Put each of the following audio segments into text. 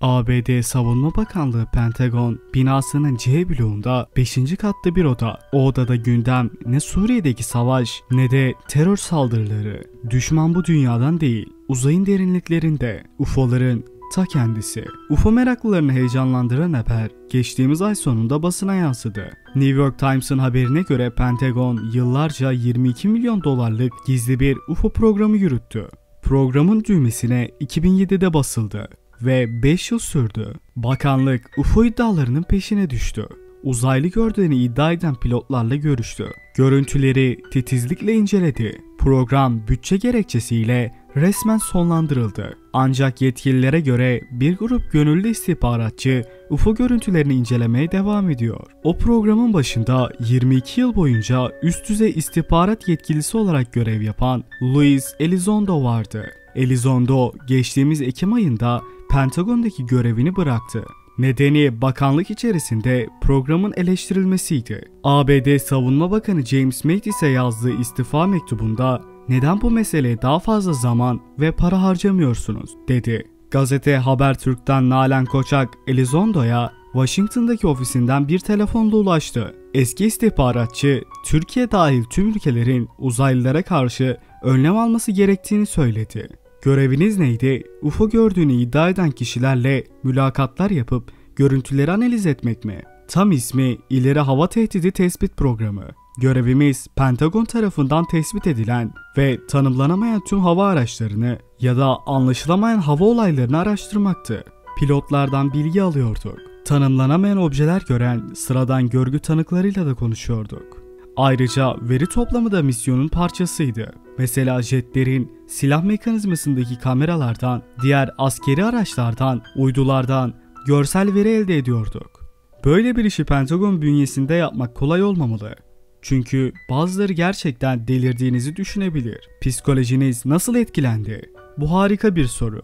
ABD Savunma Bakanlığı Pentagon binasının C bloğunda 5. katta bir oda. O odada gündem ne Suriye'deki savaş ne de terör saldırıları. Düşman bu dünyadan değil, uzayın derinliklerinde UFO'ların ta kendisi. UFO meraklılarını heyecanlandıran haber geçtiğimiz ay sonunda basına yansıdı. New York Times'ın haberine göre Pentagon yıllarca 22 milyon dolarlık gizli bir UFO programı yürüttü. Programın düğmesine 2007'de basıldı ve 5 yıl sürdü. Bakanlık UFO iddialarının peşine düştü. Uzaylı gördüğünü iddia eden pilotlarla görüştü. Görüntüleri titizlikle inceledi. Program bütçe gerekçesiyle resmen sonlandırıldı. Ancak yetkililere göre bir grup gönüllü istihbaratçı UFO görüntülerini incelemeye devam ediyor. O programın başında 22 yıl boyunca üst düzey istihbarat yetkilisi olarak görev yapan Luis Elizondo vardı. Elizondo geçtiğimiz Ekim ayında Pentagon'daki görevini bıraktı. Nedeni bakanlık içerisinde programın eleştirilmesiydi. ABD Savunma Bakanı James Mattis'e yazdığı istifa mektubunda neden bu meseleye daha fazla zaman ve para harcamıyorsunuz dedi. Gazete Habertürk'ten Nalan Koçak Elizondo'ya Washington'daki ofisinden bir telefonla ulaştı. Eski istihbaratçı Türkiye dahil tüm ülkelerin uzaylılara karşı önlem alması gerektiğini söyledi. Göreviniz neydi? UFO gördüğünü iddia eden kişilerle mülakatlar yapıp görüntüleri analiz etmek mi? Tam ismi İleri Hava Tehdidi Tespit Programı. Görevimiz Pentagon tarafından tespit edilen ve tanımlanamayan tüm hava araçlarını ya da anlaşılamayan hava olaylarını araştırmaktı. Pilotlardan bilgi alıyorduk. Tanımlanamayan objeler gören sıradan görgü tanıklarıyla da konuşuyorduk. Ayrıca veri toplamı da misyonun parçasıydı. Mesela jetlerin silah mekanizmasındaki kameralardan, diğer askeri araçlardan, uydulardan görsel veri elde ediyorduk. Böyle bir işi Pentagon bünyesinde yapmak kolay olmamalı. Çünkü bazıları gerçekten delirdiğinizi düşünebilir. Psikolojiniz nasıl etkilendi? Bu harika bir soru.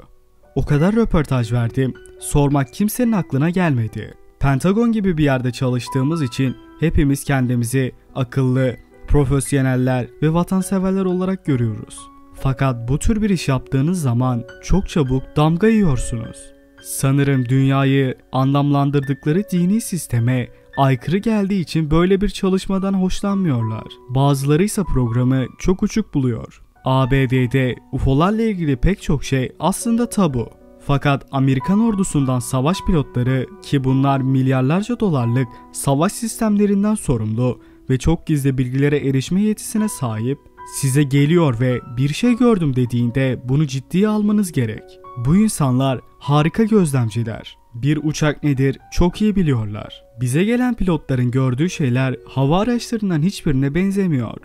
O kadar röportaj verdim, sormak kimsenin aklına gelmedi. Pentagon gibi bir yerde çalıştığımız için hepimiz kendimizi akıllı, profesyoneller ve vatanseverler olarak görüyoruz. Fakat bu tür bir iş yaptığınız zaman çok çabuk damga yiyorsunuz. Sanırım dünyayı anlamlandırdıkları dini sisteme aykırı geldiği için böyle bir çalışmadan hoşlanmıyorlar. Bazıları ise programı çok uçuk buluyor. ABD'de UFO'larla ilgili pek çok şey aslında tabu. Fakat Amerikan ordusundan savaş pilotları ki bunlar milyarlarca dolarlık savaş sistemlerinden sorumlu ve çok gizli bilgilere erişme yetisine sahip size geliyor ve bir şey gördüm dediğinde bunu ciddiye almanız gerek. Bu insanlar harika gözlemciler. Bir uçak nedir çok iyi biliyorlar. Bize gelen pilotların gördüğü şeyler hava araçlarından hiçbirine benzemiyor.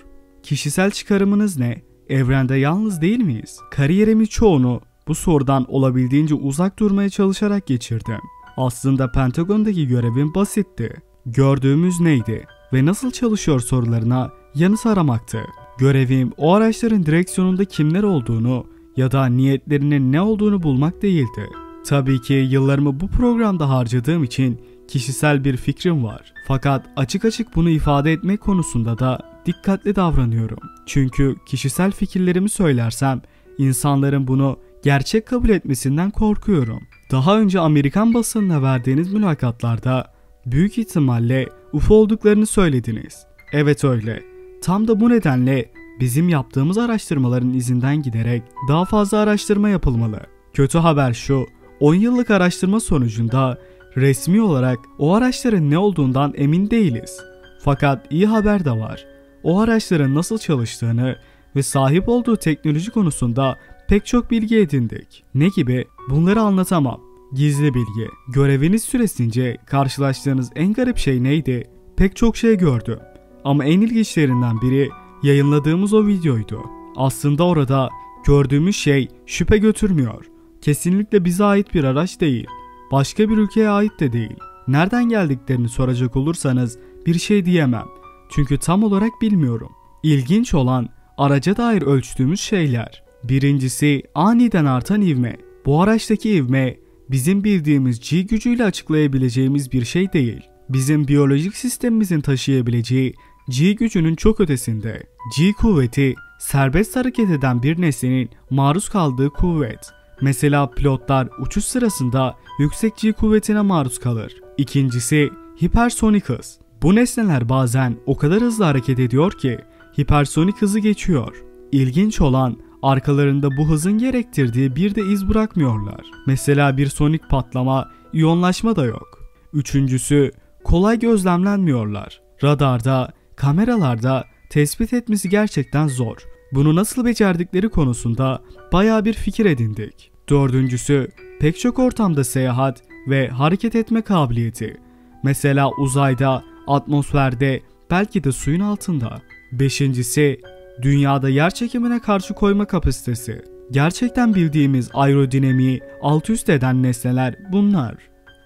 Kişisel çıkarımınız ne? Evrende yalnız değil miyiz? Kariyerimin çoğunu bu sorudan olabildiğince uzak durmaya çalışarak geçirdim. Aslında Pentagon'daki görevim basitti. Gördüğümüz neydi ve nasıl çalışıyor sorularına yanıt aramaktı. Görevim o araçların direksiyonunda kimler olduğunu ya da niyetlerinin ne olduğunu bulmak değildi. Tabii ki yıllarımı bu programda harcadığım için kişisel bir fikrim var. Fakat açık açık bunu ifade etmek konusunda da dikkatli davranıyorum. Çünkü kişisel fikirlerimi söylersem insanların bunu gerçek kabul etmesinden korkuyorum. Daha önce Amerikan basınına verdiğiniz mülakatlarda büyük ihtimalle UFO olduklarını söylediniz. Evet öyle. Tam da bu nedenle bizim yaptığımız araştırmaların izinden giderek daha fazla araştırma yapılmalı. Kötü haber şu, 10 yıllık araştırma sonucunda resmi olarak o araçların ne olduğundan emin değiliz. Fakat iyi haber de var. O araçların nasıl çalıştığını ve sahip olduğu teknoloji konusunda pek çok bilgi edindik. Ne gibi? Bunları anlatamam. Gizli bilgi. Göreviniz süresince karşılaştığınız en garip şey neydi? Pek çok şey gördüm. Ama en ilginçlerinden biri yayınladığımız o videoydu. Aslında orada gördüğümüz şey şüphe götürmüyor. Kesinlikle bize ait bir araç değil. Başka bir ülkeye ait de değil. Nereden geldiklerini soracak olursanız bir şey diyemem. Çünkü tam olarak bilmiyorum. İlginç olan araca dair ölçtüğümüz şeyler. Birincisi aniden artan ivme. Bu araçtaki ivme bizim bildiğimiz G gücüyle açıklayabileceğimiz bir şey değil. Bizim biyolojik sistemimizin taşıyabileceği G gücünün çok ötesinde. G kuvveti serbest hareket eden bir nesnenin maruz kaldığı kuvvet. Mesela pilotlar uçuş sırasında yüksek G kuvvetine maruz kalır. İkincisi hipersonik hız. Bu nesneler bazen o kadar hızlı hareket ediyor ki hipersonik hızı geçiyor. İlginç olan arkalarında bu hızın gerektirdiği bir de iz bırakmıyorlar. Mesela bir sonik patlama, iyonlaşma da yok. Üçüncüsü kolay gözlemlenmiyorlar. Radarda, kameralarda tespit etmesi gerçekten zor. Bunu nasıl becerdikleri konusunda baya bir fikir edindik. Dördüncüsü pek çok ortamda seyahat ve hareket etme kabiliyeti. Mesela uzayda, atmosferde, belki de suyun altında. Beşincisi dünyada yer çekimine karşı koyma kapasitesi. Gerçekten bildiğimiz aerodinamiği alt üst eden nesneler bunlar.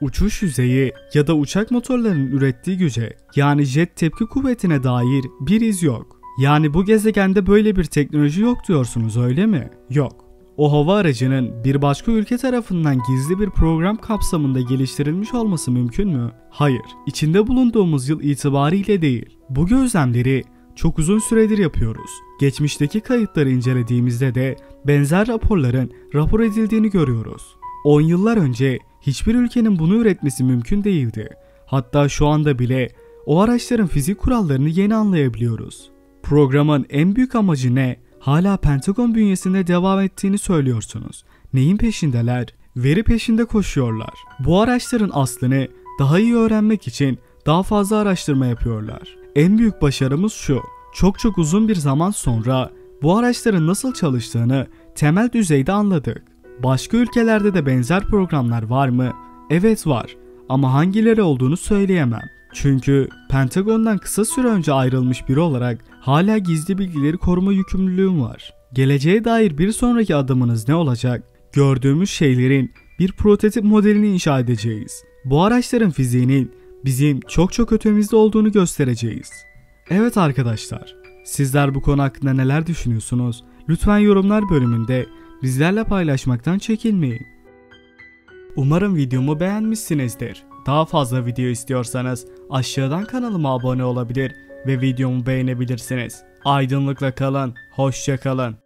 Uçuş yüzeyi ya da uçak motorlarının ürettiği güce yani jet tepki kuvvetine dair bir iz yok. Yani bu gezegende böyle bir teknoloji yok diyorsunuz öyle mi? Yok. O hava aracının bir başka ülke tarafından gizli bir program kapsamında geliştirilmiş olması mümkün mü? Hayır. İçinde bulunduğumuz yıl itibariyle değil. Bu gözlemleri çok uzun süredir yapıyoruz. Geçmişteki kayıtları incelediğimizde de benzer raporların rapor edildiğini görüyoruz. 10 yıllar önce hiçbir ülkenin bunu üretmesi mümkün değildi. Hatta şu anda bile o araçların fizik kurallarını yeni anlayabiliyoruz. Programın en büyük amacı ne? Hala Pentagon bünyesinde devam ettiğini söylüyorsunuz. Neyin peşindeler? Veri peşinde koşuyorlar. Bu araçların aslını daha iyi öğrenmek için daha fazla araştırma yapıyorlar. En büyük başarımız şu. Çok çok uzun bir zaman sonra bu araçların nasıl çalıştığını temel düzeyde anladık. Başka ülkelerde de benzer programlar var mı? Evet var ama hangileri olduğunu söyleyemem. Çünkü Pentagon'dan kısa süre önce ayrılmış biri olarak hala gizli bilgileri koruma yükümlülüğüm var. Geleceğe dair bir sonraki adımınız ne olacak? Gördüğümüz şeylerin bir prototip modelini inşa edeceğiz. Bu araçların fiziğinin bizim çok çok ötemizde olduğunu göstereceğiz. Evet arkadaşlar, sizler bu konu hakkında neler düşünüyorsunuz? Lütfen yorumlar bölümünde bizlerle paylaşmaktan çekinmeyin. Umarım videomu beğenmişsinizdir. Daha fazla video istiyorsanız aşağıdan kanalıma abone olabilir ve videomu beğenebilirsiniz. Aydınlıkla kalın, hoşça kalın.